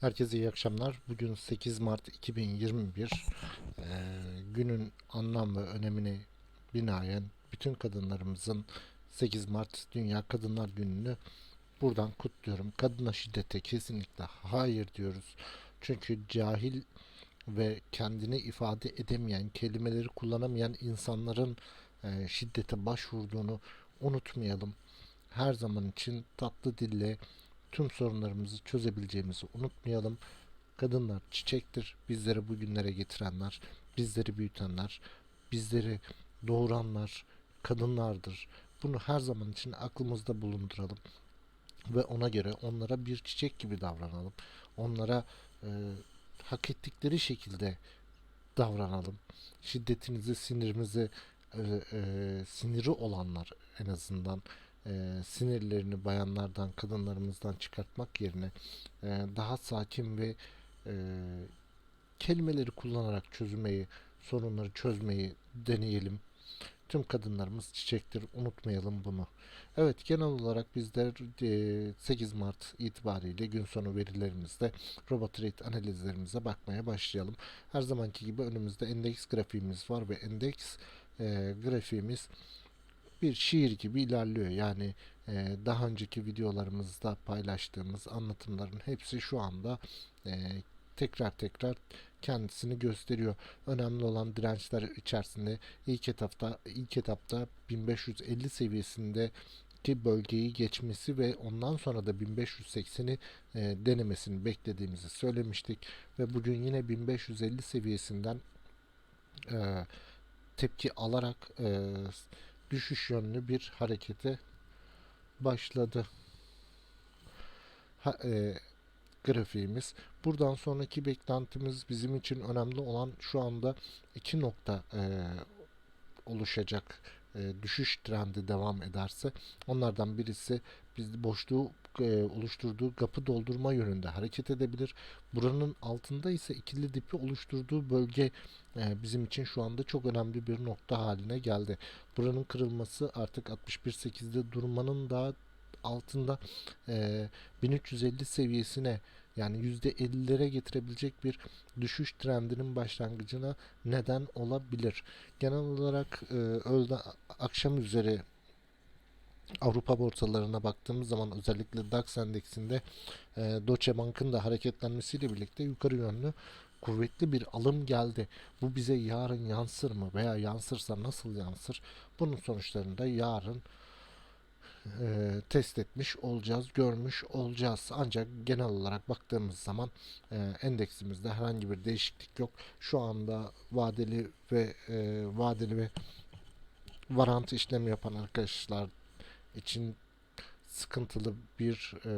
Herkese iyi akşamlar. Bugün 8 Mart 2021. Ee, günün anlam ve önemini binaen bütün kadınlarımızın 8 Mart Dünya Kadınlar Günü'nü buradan kutluyorum. Kadına şiddete kesinlikle hayır diyoruz. Çünkü cahil ve kendini ifade edemeyen, kelimeleri kullanamayan insanların e, şiddete başvurduğunu unutmayalım. Her zaman için tatlı dille tüm sorunlarımızı çözebileceğimizi unutmayalım. Kadınlar çiçektir. Bizleri bugünlere getirenler, bizleri büyütenler, bizleri doğuranlar kadınlardır. Bunu her zaman için aklımızda bulunduralım ve ona göre onlara bir çiçek gibi davranalım. Onlara e, hak ettikleri şekilde davranalım. Şiddetinizi, sinirimizi, e, e, siniri olanlar en azından e, sinirlerini bayanlardan, kadınlarımızdan çıkartmak yerine e, daha sakin ve e, kelimeleri kullanarak çözmeyi, sorunları çözmeyi deneyelim. Tüm kadınlarımız çiçektir, unutmayalım bunu. Evet, genel olarak bizler e, 8 Mart itibariyle gün sonu verilerimizde robot rate analizlerimize bakmaya başlayalım. Her zamanki gibi önümüzde endeks grafiğimiz var ve endeks e, grafiğimiz bir şiir gibi ilerliyor. Yani e, daha önceki videolarımızda paylaştığımız anlatımların hepsi şu anda e, tekrar tekrar kendisini gösteriyor. Önemli olan dirençler içerisinde ilk etapta ilk etapta 1550 seviyesinde ki bölgeyi geçmesi ve ondan sonra da 1580'i e, denemesini beklediğimizi söylemiştik ve bugün yine 1550 seviyesinden e, tepki alarak e, düşüş yönlü bir harekete başladı. Ha, e, grafiğimiz. Buradan sonraki beklentimiz bizim için önemli olan şu anda iki nokta e, oluşacak e, düşüş trendi devam ederse onlardan birisi biz boşluğu e, oluşturduğu gapı doldurma yönünde hareket edebilir. Buranın altında ise ikili dipi oluşturduğu bölge e, bizim için şu anda çok önemli bir nokta haline geldi. Buranın kırılması artık 61.8'de durmanın daha altında e, 1350 seviyesine yani %50'lere getirebilecek bir düşüş trendinin başlangıcına neden olabilir. Genel olarak e, öğle akşam üzeri Avrupa borsalarına baktığımız zaman özellikle DAX endeksinde e, Deutsche Bank'ın da hareketlenmesiyle birlikte yukarı yönlü kuvvetli bir alım geldi. Bu bize yarın yansır mı veya yansırsa nasıl yansır? Bunun sonuçlarını da yarın e, test etmiş olacağız, görmüş olacağız. Ancak genel olarak baktığımız zaman e, endeksimizde herhangi bir değişiklik yok. Şu anda vadeli ve e, vadeli ve varant işlem yapan arkadaşlar için sıkıntılı bir e,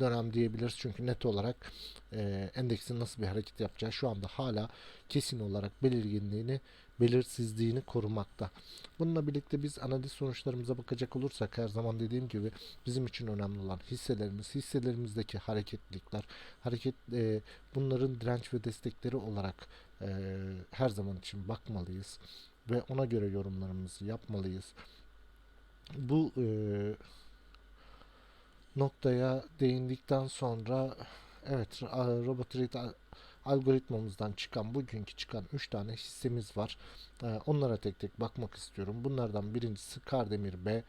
dönem diyebiliriz. Çünkü net olarak e, endeksin nasıl bir hareket yapacağı şu anda hala kesin olarak belirginliğini, belirsizliğini korumakta. Bununla birlikte biz analiz sonuçlarımıza bakacak olursak her zaman dediğim gibi bizim için önemli olan hisselerimiz, hisselerimizdeki hareketlilikler, hareket e, bunların direnç ve destekleri olarak e, her zaman için bakmalıyız ve ona göre yorumlarımızı yapmalıyız. Bu e, noktaya değindikten sonra evet robot trade algoritmamızdan çıkan bugünkü çıkan 3 tane hissemiz var. E, onlara tek tek bakmak istiyorum. Bunlardan birincisi Kardemir B,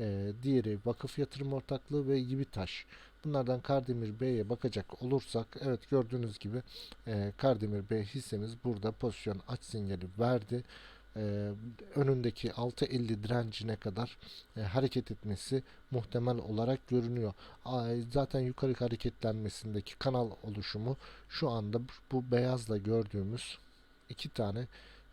e, diğeri Vakıf Yatırım Ortaklığı ve Yibitaş. Bunlardan Kardemir B'ye bakacak olursak evet gördüğünüz gibi e, Kardemir B hissemiz burada pozisyon aç sinyali verdi e, önündeki 6.50 direncine kadar e, hareket etmesi muhtemel olarak görünüyor. Zaten yukarı hareketlenmesindeki kanal oluşumu şu anda bu beyazla gördüğümüz iki tane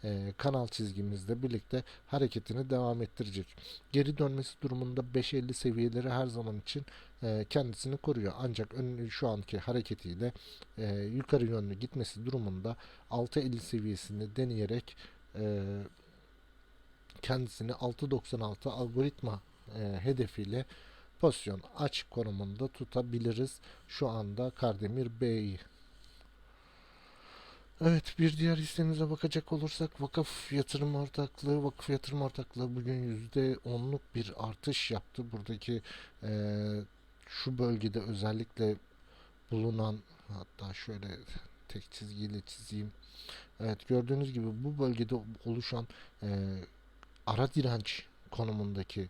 e, kanal çizgimizle birlikte hareketini devam ettirecek. Geri dönmesi durumunda 5.50 seviyeleri her zaman için e, kendisini koruyor. Ancak ön, şu anki hareketiyle e, yukarı yönlü gitmesi durumunda 6.50 seviyesini deneyerek e, kendisini 6.96 algoritma e, hedefiyle pozisyon aç konumunda tutabiliriz. Şu anda Kardemir B'yi. Evet bir diğer hissemize bakacak olursak Vakıf Yatırım Ortaklığı. Vakıf Yatırım Ortaklığı bugün %10'luk bir artış yaptı. Buradaki e, şu bölgede özellikle bulunan hatta şöyle tek çizgiyle çizeyim. Evet gördüğünüz gibi bu bölgede oluşan e, ara direnç konumundaki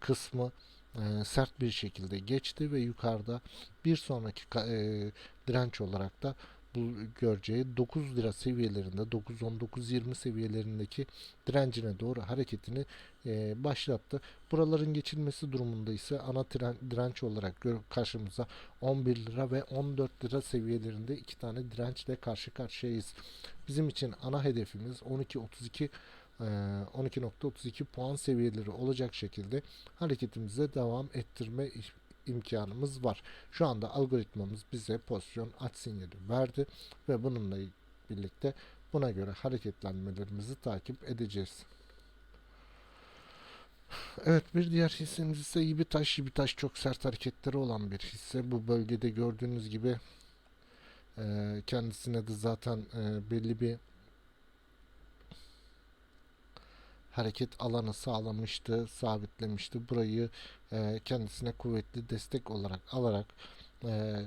kısmı e, sert bir şekilde geçti ve yukarıda bir sonraki e, direnç olarak da bu göreceği 9 lira seviyelerinde 9-19-20 seviyelerindeki direncine doğru hareketini e, başlattı. Buraların geçilmesi durumunda ise ana tren- direnç olarak karşımıza 11 lira ve 14 lira seviyelerinde iki tane dirençle karşı karşıyayız. Bizim için ana hedefimiz 12.32 e, 12.32 puan seviyeleri olacak şekilde hareketimize devam ettirme imkanımız var. Şu anda algoritmamız bize pozisyon aç sinyali verdi ve bununla birlikte buna göre hareketlenmelerimizi takip edeceğiz. Evet bir diğer hissemiz ise İBİTAŞ. İBİTAŞ çok sert hareketleri olan bir hisse. Bu bölgede gördüğünüz gibi kendisine de zaten belli bir hareket alanı sağlamıştı, sabitlemişti. Burayı e, kendisine kuvvetli destek olarak alarak e,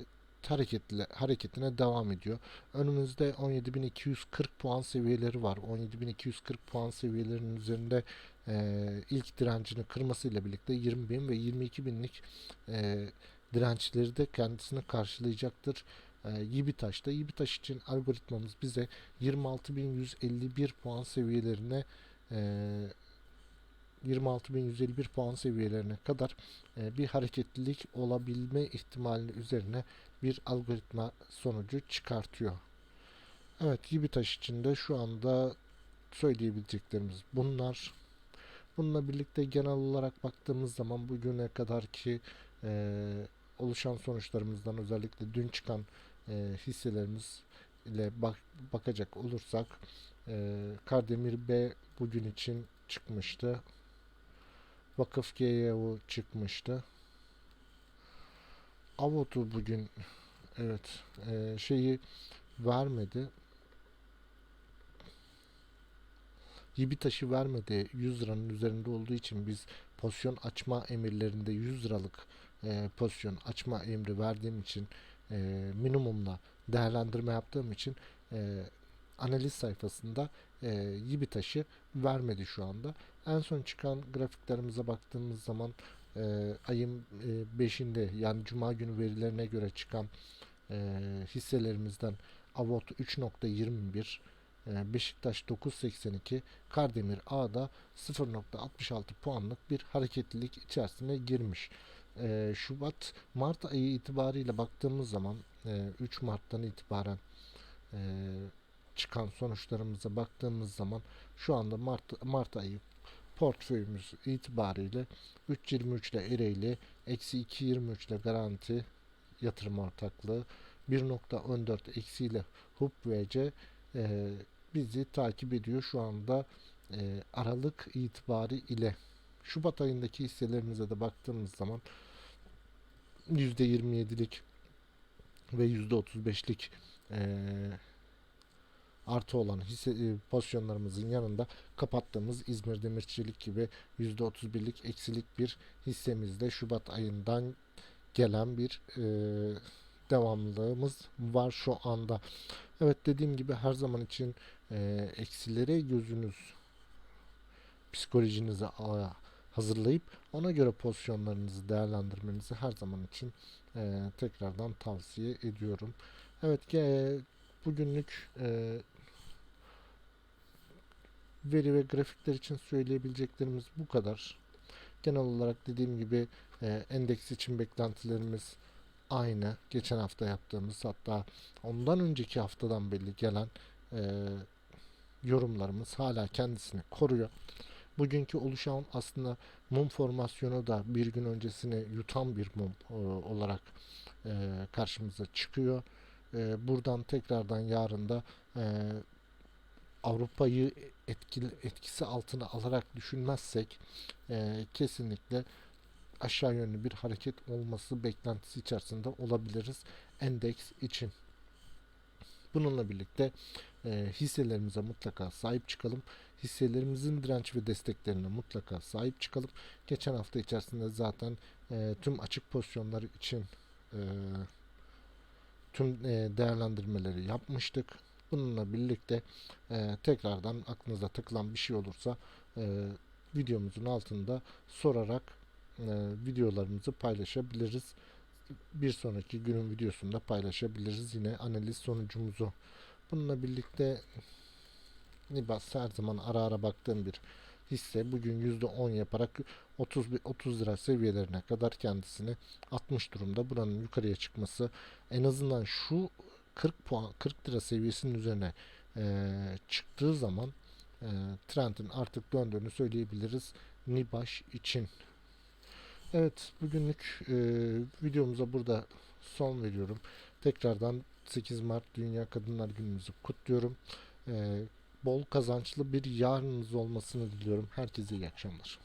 hareketle hareketine devam ediyor. Önümüzde 17.240 puan seviyeleri var. 17.240 puan seviyelerinin üzerinde e, ilk direncini kırmasıyla birlikte 20.000 ve 22.000'lik e, dirençleri de kendisini karşılayacaktır. E, Yibitaş'ta Yibitaş için algoritmamız bize 26.151 puan seviyelerine 26.151 puan seviyelerine kadar e, bir hareketlilik olabilme ihtimalini üzerine bir algoritma sonucu çıkartıyor. Evet Yibitaş için de şu anda söyleyebileceklerimiz bunlar. Bununla birlikte genel olarak baktığımız zaman bugüne kadarki e, oluşan sonuçlarımızdan özellikle dün çıkan e, hisselerimiz ile bak, bakacak olursak Kardemir B bugün için çıkmıştı. Vakıf GYO çıkmıştı. Avot'u bugün evet e, şeyi vermedi. Yibitaş'ı vermedi. 100 liranın üzerinde olduğu için biz pozisyon açma emirlerinde 100 liralık e, pozisyon açma emri verdiğim için e, minimumla değerlendirme yaptığım için e, analiz sayfasında e, Yibitaş'ı vermedi şu anda. En son çıkan grafiklerimize baktığımız zaman e, ayın 5'inde yani Cuma günü verilerine göre çıkan e, hisselerimizden Avot 3.21 e, Beşiktaş 9.82 Kardemir A'da 0.66 puanlık bir hareketlilik içerisine girmiş. Şubat Mart ayı itibariyle baktığımız zaman e, 3 Mart'tan itibaren çıkan sonuçlarımıza baktığımız zaman şu anda Mart, Mart ayı portföyümüz itibariyle 3.23 ile Ereğli, eksi 2.23 ile Garanti yatırım ortaklığı, 1.14 eksiyle HUP VC e, bizi takip ediyor şu anda e, Aralık itibari ile. Şubat ayındaki hisselerimize de baktığımız zaman %27'lik ve %35'lik e, artı olan hisse e, pozisyonlarımızın yanında kapattığımız İzmir Demirçilik gibi %31'lik eksilik bir hissemizde Şubat ayından gelen bir e, devamlılığımız var şu anda. Evet dediğim gibi her zaman için e, eksilere gözünüz psikolojinizi hazırlayıp ona göre pozisyonlarınızı değerlendirmenizi her zaman için e, tekrardan tavsiye ediyorum. Evet e, bugünlük e, veri ve grafikler için söyleyebileceklerimiz bu kadar. Genel olarak dediğim gibi e, endeks için beklentilerimiz aynı. Geçen hafta yaptığımız hatta ondan önceki haftadan belli gelen e, yorumlarımız hala kendisini koruyor. Bugünkü oluşan aslında mum formasyonu da bir gün öncesini yutan bir mum e, olarak e, karşımıza çıkıyor. E, buradan tekrardan yarın da e, Avrupa'yı etkili, etkisi altına alarak düşünmezsek e, kesinlikle aşağı yönlü bir hareket olması beklentisi içerisinde olabiliriz endeks için. Bununla birlikte e, hisselerimize mutlaka sahip çıkalım. Hisselerimizin direnç ve desteklerine mutlaka sahip çıkalım. Geçen hafta içerisinde zaten e, tüm açık pozisyonlar için e, tüm e, değerlendirmeleri yapmıştık. Bununla birlikte e, tekrardan aklınıza takılan bir şey olursa e, videomuzun altında sorarak e, videolarımızı paylaşabiliriz. Bir sonraki günün videosunda paylaşabiliriz yine analiz sonucumuzu. Bununla birlikte Nibas her zaman ara ara baktığım bir hisse bugün %10 yaparak 30 bi- 30 lira seviyelerine kadar kendisini 60 durumda. Buranın yukarıya çıkması en azından şu 40 puan 40 lira seviyesinin üzerine eee, çıktığı zaman eee, trendin artık döndüğünü söyleyebiliriz Nibaş için. Evet bugünlük eee, videomuza burada son veriyorum. Tekrardan 8 Mart Dünya Kadınlar Günümüzü kutluyorum. Eee, bol kazançlı bir yarınınız olmasını diliyorum. Herkese iyi akşamlar.